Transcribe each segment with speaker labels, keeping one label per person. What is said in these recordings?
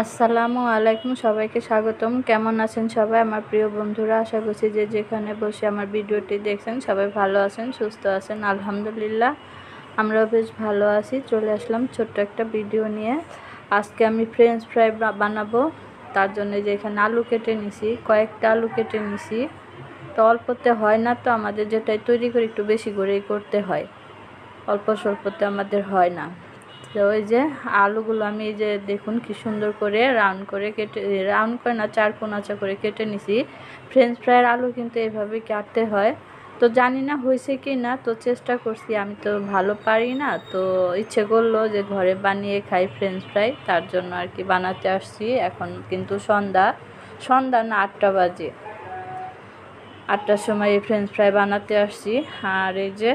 Speaker 1: আসসালামু আলাইকুম, সবাইকে স্বাগতম। কেমন আছেন সবাই? আমার প্রিয় বন্ধুরা, আশা করছি যে যেখানে বসে আমার ভিডিওটি দেখছেন, সবাই ভালো আছেন, সুস্থ আছেন, আলহামদুলিল্লাহ। আমরাও বেশ ভালো আছি। চলে আসলাম ছোট্ট একটা ভিডিও নিয়ে। আজকে আমি ফ্রেঞ্চ ফ্রাই বানাবো। তার জন্য যে এখানে আলু কেটে নিছি, কয়েকটা আলু কেটে নিছি। তো অল্পতে হয় না তো আমাদের যেটাই তৈরি করে, একটু বেশি করেই করতে হয়। অল্প স্বল্পতে আমাদের হয় না। তো ওই যে আলুগুলো আমি এই যে দেখুন কি সুন্দর করে রাউন্ড করে কেটে, রাউন্ড করে না, চার কোনাচা করে কেটে নিছি। ফ্রেঞ্চ ফ্রাইয়ের আলু কিন্তু এইভাবে কাটতে হয়। তো জানি না হয়েছে কি না তো চেষ্টা করছি। আমি তো ভালো পারি না, তো ইচ্ছে করল যে ঘরে বানিয়ে খাই ফ্রেঞ্চ ফ্রাই তার জন্য আর কি বানাতে আসছি। এখন কিন্তু সন্ধ্যা সন্ধ্যা না আটটা বাজে। আটটার সময় এই ফ্রেঞ্চ ফ্রাই বানাতে আসছি। আর এই যে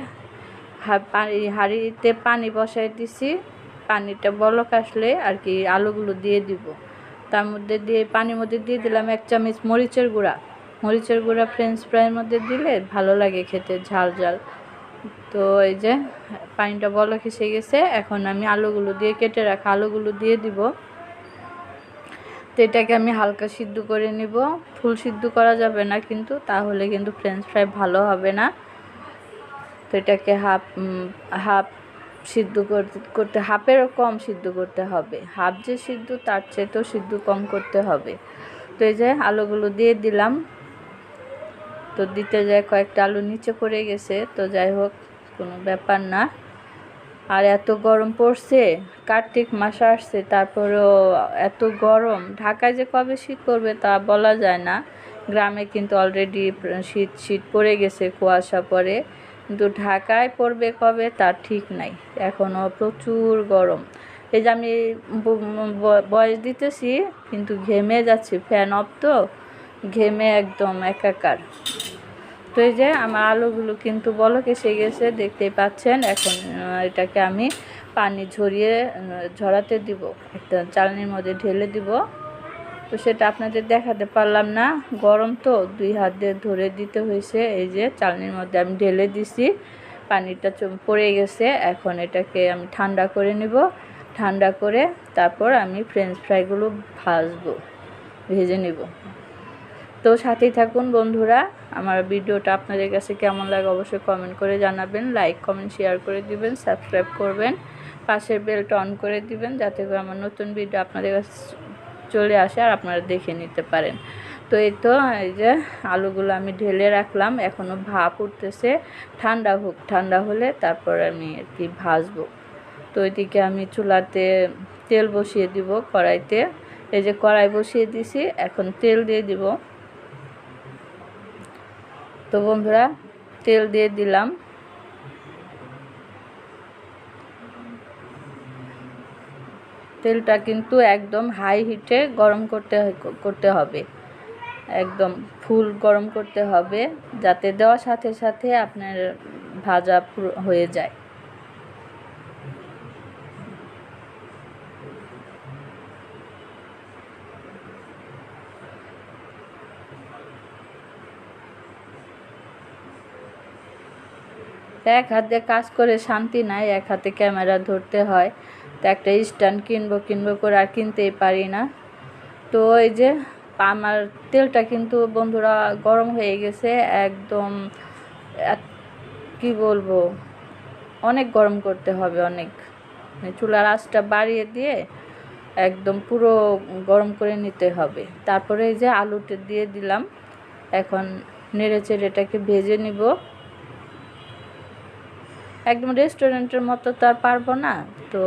Speaker 1: হাঁড়িতে পানি বসাই দিছি। পানিটা বলক আসলে আর কি আলুগুলো দিয়ে দিব। তার মধ্যে দিয়ে পানির মধ্যে দিয়ে দিলাম এক চামচ মরিচের গুঁড়া। মরিচের গুঁড়া ফ্রেঞ্চ ফ্রাইয়ের মধ্যে দিলে ভালো লাগে খেতে, ঝাল ঝাল। তো এই যে পানিটা বলক এসে গেছে, এখন আমি আলুগুলো দিয়ে কেটে রাখা আলুগুলো দিয়ে দিব। তো এটাকে আমি হালকা সিদ্ধ করে নিব। ফুল সিদ্ধ করা যাবে না কিন্তু, তাহলে কিন্তু ফ্রেঞ্চ ফ্রাই ভালো হবে না। তো এটাকে হাফ হাফ সিদ্ধ করতে করতে, হাফেরও কম সিদ্ধ করতে হবে। হাফ যে সিদ্ধ, তার চেয়েতেও সিদ্ধ কম করতে হবে। তো এই যে আলুগুলো দিয়ে দিলাম। তো দিতে যায় কয়েকটা আলু নিচে পড়ে গেছে। তো যাই হোক, কোনো ব্যাপার না। আর এত গরম পড়ছে, কার্তিক মাস আসছে, তারপরেও এত গরম। ঢাকায় যে কবে শীত পড়বে তা বলা যায় না। গ্রামে কিন্তু অলরেডি শীত শীত পড়ে গেছে কুয়াশা পরে। কিন্তু ঢাকায় পড়বে কবে তার ঠিক নাই। এখনও প্রচুর গরম। এই যে আমি বয়স দিতেছি, কিন্তু ঘেমে যাচ্ছি। ফ্যান অফ তো, ঘেমে একদম একাকার। তো এই যে আমার আলুগুলো কিন্তু বলক এসে গেছে, দেখতেই পাচ্ছেন। এখন এটাকে আমি পানি ঝরিয়ে ঝরাতে দিব। একটা চালনির মধ্যে ঢেলে দিব। তো সেটা আপনাদের দেখাতে পারলাম না। গরম তো, দুই হাত দিয়ে ধরে দিতে হয়েছে। এই যে চালনির মধ্যে আমি ঢেলে দিছি। পানিটা পড়ে গেছে। এখন এটাকে আমি ঠান্ডা করে নিব। ঠান্ডা করে তারপর আমি ফ্রেঞ্চ ফ্রাইগুলো ভাজবো, ভেজে নিব। তো সাথেই থাকুন বন্ধুরা। আমার ভিডিওটা আপনাদের কাছে কেমন লাগে অবশ্যই কমেন্ট করে জানাবেন। লাইক কমেন্ট শেয়ার করে দিবেন সাবস্ক্রাইব করবেন। পাশের বেলটা অন করে দিবেন, যাতে করে আমার নতুন ভিডিও আপনাদের কাছে চলে আসে আর আপনারা দেখে নিতে পারেন। তো এই তো, এই যে আলুগুলো আমি ঢেলে রাখলাম এখনও ভাপ উঠতেছে। ঠান্ডা হোক, ঠান্ডা হলে তারপর আমি আর কি ভাজবো। তো এদিকে আমি চুলাতে তেল বসিয়ে দিব কড়াইতে। এই যে কড়াই বসিয়ে দিছি, এখন তেল দিয়ে দিব। তো বন্ধুরা, তেল দিয়ে দিলাম। তেলটা কিন্তু একদম হাই হিটে গরম করতে করতে হবে। একদম ফুল গরম করতে হবে, যাতে দেওয়ার সাথে সাথে আপনার ভাজা হয়ে যায়। এক হাতে কাজ করে শান্তি নাই, এক হাতে ক্যামেরা ধরতে হয়। তো একটা স্ট্যান্ড কিনবো কিনবো করে আর কিনতেই পারি না। তো এই যে আমার তেলটা কিন্তু বন্ধুরা গরম হয়ে গেছে, একদম কি বলব, অনেক গরম করতে হবে অনেক। মানে চুলার আঁচটা বাড়িয়ে দিয়ে একদম পুরো গরম করে নিতে হবে। তারপরে এই যে আলুটা দিয়ে দিলাম, এখন নেড়ে চেড়ে এটাকে ভেজে নিব। একদম রেস্টুরেন্টের মতো তো আর পারব না। তো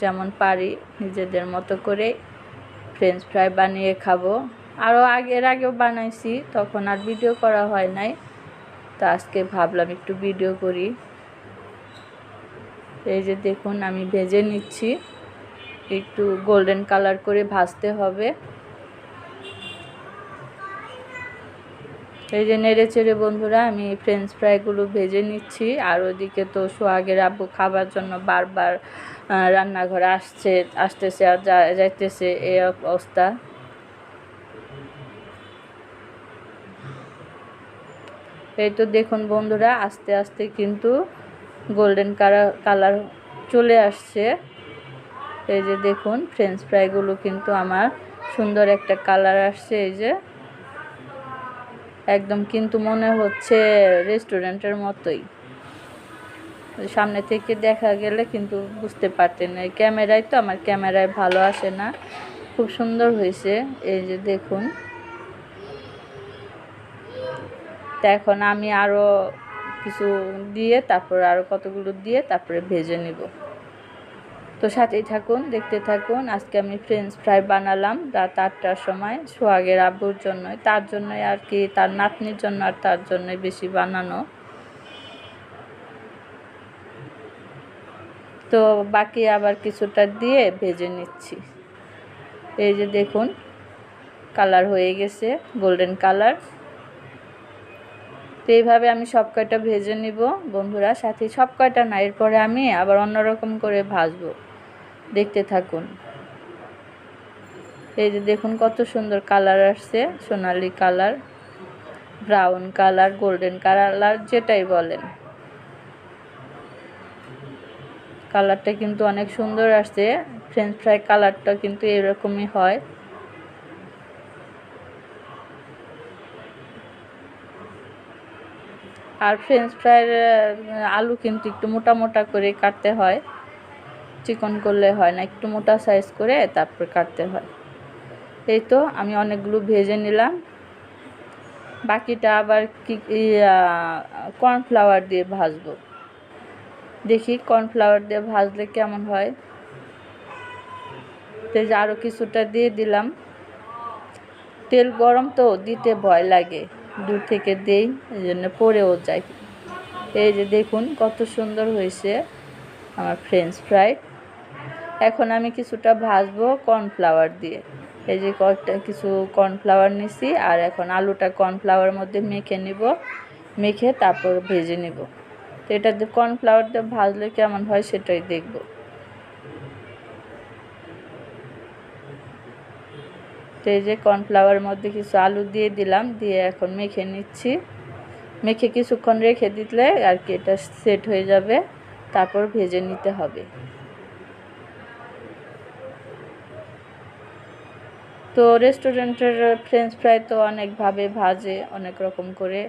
Speaker 1: যেমন পারি নিজেদের মতো করে ফ্রেঞ্চ ফ্রাই বানিয়ে খাব। আরও আগের আগেও বানাইছি, তখন আর ভিডিও করা হয় নাই। তো আজকে ভাবলাম একটু ভিডিও করি। এই যে দেখুন, আমি ভেজে নিচ্ছি। একটু গোল্ডেন কালার করে ভাজতে হবে। এই যে নেড়ে চেড়ে বন্ধুরা, আমি ফ্রেঞ্চ ফ্রাইগুলো ভেজে নিচ্ছি। আর ওদিকে তো সোহাগের আব্বু খাবার জন্য বারবার রান্নাঘরে আসছে, আসতেছে আর যাইতেছে এই অবস্থা। এই তো দেখুন বন্ধুরা, আস্তে আস্তে কিন্তু গোল্ডেন কালার চলে আসছে। এই যে দেখুন ফ্রেঞ্চ ফ্রাইগুলো কিন্তু আমার সুন্দর একটা কালার আসছে, এই যে। একদম, কিন্তু মনে হচ্ছে রেস্টুরেন্টের মতোই। সামনে থেকে দেখা গেলে কিন্তু বুঝতে পারতেন না। এই ক্যামেরায় তো আমার ক্যামেরায় ভালো আসে না। খুব সুন্দর হয়েছে। এই যে দেখুন। তা এখন আমি আরও কিছু দিয়ে, তারপর আরও কতগুলো দিয়ে, তারপরে ভেজে নিব। তো সাথেই থাকুন, দেখতে থাকুন। আজকে আমি ফ্রেঞ্চ ফ্রাই বানালাম রাত আটটার সময়। সোহাগের আব্বুর জন্যই, তার জন্যই আর কি, তার নাতনির জন্য আর তার জন্যই বেশি বানানো। তো বাকি আবার কিছুটা দিয়ে ভেজে নিচ্ছি। এই যে দেখুন কালার হয়ে গেছে গোল্ডেন কালার তো এইভাবে আমি সব কয়টা ভেজে নিব, বন্ধুরা। সাথে সব কয়টা না, এরপরে আমি আবার অন্যরকম করে ভাজবো। দেখতে থাকুন। এই যে দেখুন কত সুন্দর কালার আসছে, সোনালি colour, brown colour, golden colour, যেটাই বলেন। কালারটা কিন্তু অনেক সুন্দর আসছে। ফ্রেঞ্চ ফ্রাই কালারটা কিন্তু এরকমই হয়। আর ফ্রেঞ্চ ফ্রাইয়ের আলু কিন্তু একটু মোটা মোটা করে কাটতে হয়। চিকন করলে হয় না, একটু মোটা সাইজ করে তারপর কাটতে হয়। এই তো আমি অনেকগুলো ভেজে নিলাম। বাকিটা আবার কি কর্নফ্লাওয়ার দিয়ে ভাজবো। দেখি কর্নফ্লাওয়ার দিয়ে ভাজলে কেমন হয়। তো যে আরও কিছুটা দিয়ে দিলাম। তেল গরম তো, দিতে ভয় লাগে। দূর থেকে দেই, এই জন্য পরেও যাই। এই যে দেখুন, কত সুন্দর হয়েছে আমার ফ্রেঞ্চ ফ্রাই এখন আমি কিছুটা ভাজবো কর্নফ্লাওয়ার দিয়ে। এই যে কয়েকটা কিছু কর্নফ্লাওয়ার নিছি, আর এখন আলুটা কর্নফ্লাওয়ার মধ্যে মেখে নিব, মেখে তারপর ভেজে নিব। তো এটা দিয়ে কর্নফ্লাওয়ার দিয়ে ভাজলে কেমন হয় সেটাই দেখব। তো এই যে কর্নফ্লাওয়ার মধ্যে কিছু আলু দিয়ে দিলাম, দিয়ে এখন মেখে নিচ্ছি। মেখে কিছুক্ষণ রেখে দিলে আর কি এটা সেট হয়ে যাবে, তারপর ভেজে নিতে হবে। তো রেস্টুরেন্টের ফ্রেঞ্চ ফ্রাই তো অনেকভাবে ভাজে, অনেক রকম করে।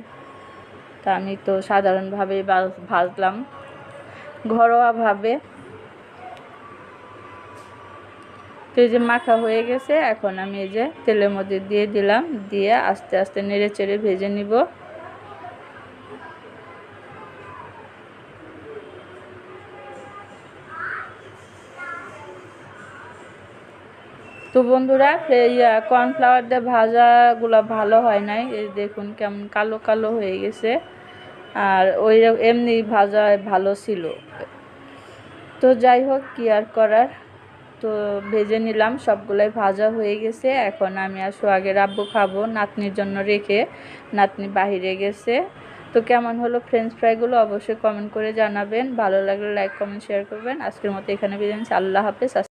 Speaker 1: তা আমি তো সাধারণভাবেই ভাজলাম। ঘরোয়াভাবে তো এই যে মাখা হয়ে গেছে, এখন আমি এই যে তেলের মধ্যে দিয়ে দিলাম, দিয়ে আস্তে আস্তে নেড়ে চেড়ে ভেজে নিব। তো বন্ধুরা কর্নফ্লাওয়ার দিয়ে ভাজাগুলো ভালো হয় নাই, এই দেখুন কেমন কালো কালো হয়ে গেছে। আর ওই এমনি ভাজা ভালো ছিল। তো যাই হোক, কি আর করার। তো ভেজে নিলাম, সবগুলোই ভাজা হয়ে গেছে। এখন আমি আর সোহাগের আব্বু খাব নাতনির জন্য রেখে, নাতনি বাহিরে গেছে। তো কেমন হলো ফ্রেঞ্চ ফ্রাইগুলো অবশ্যই কমেন্ট করে জানাবেন। ভালো লাগলে লাইক কমেন্ট শেয়ার করবেন। আজকের মতো এখানে বিরিয়ানি আল্লাহ হাফেজ